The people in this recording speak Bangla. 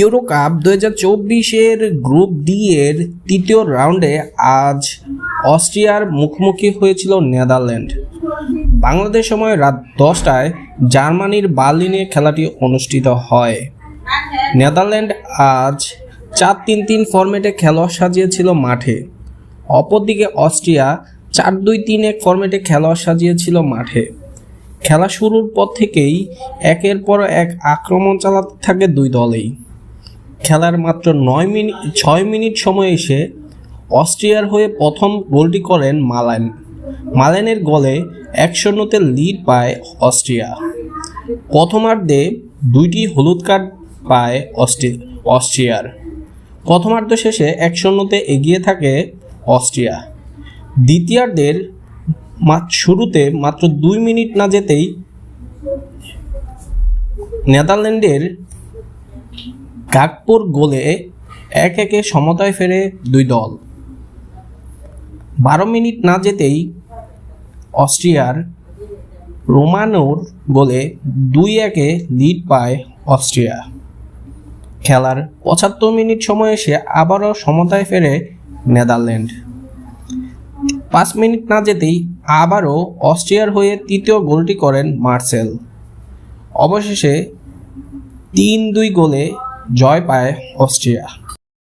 ইউরো কাপ দু হাজার চব্বিশের গ্রুপ ডি এর তৃতীয় রাউন্ডে আজ অস্ট্রিয়ার মুখোমুখি হয়েছিল নেদারল্যান্ড। বাংলাদেশ সময় রাত দশটায় জার্মানির বার্লিনে খেলাটি অনুষ্ঠিত হয়। নেদারল্যান্ড আজ চার তিন তিন ফরম্যাটে খেলোয়াড় সাজিয়েছিল মাঠে। অপরদিকে অস্ট্রিয়া চার দুই তিন এক ফরম্যাটে খেলোয়াড় সাজিয়েছিল মাঠে। খেলা শুরুর পর থেকেই একের পর এক আক্রমণ চালাতে থাকে দুই দলেই। খেলার মাত্র নয় মিনিট ছয় মিনিট সময় এসে অস্ট্রিয়ার হয়ে প্রথম গোলটি করেন মালান মালানের গোলে এক শূন্যতে লিড পায় অস্ট্রিয়া। প্রথমার্ধে দুইটি হলুদ কার্ড পায় অস্ট্রি- অস্ট্রিয়ার। প্রথমার্ধ শেষে এক শূন্যতে এগিয়ে থাকে অস্ট্রিয়া। দ্বিতীয়ার্ধের শুরুতে মাত্র দুই মিনিট না যেতেই নেদারল্যান্ডের কাকপুর গোলে এক একে সমতায় ফেরে দুই দল। বারো মিনিট না যেতেই অস্ট্রিয়ার রোমানোর গোলে দুই একে লিড পায় অস্ট্রিয়া। খেলার পঁচাত্তর মিনিট সময় এসে আবারও সমতায় ফেরে নেদারল্যান্ড। পাঁচ মিনিট না যেতেই আবারও অস্ট্রিয়ার হয়ে তৃতীয় গোলটি করেন মার্সেল। অবশেষে তিন দুই গোলে জয় পায় অস্ট্রিয়া।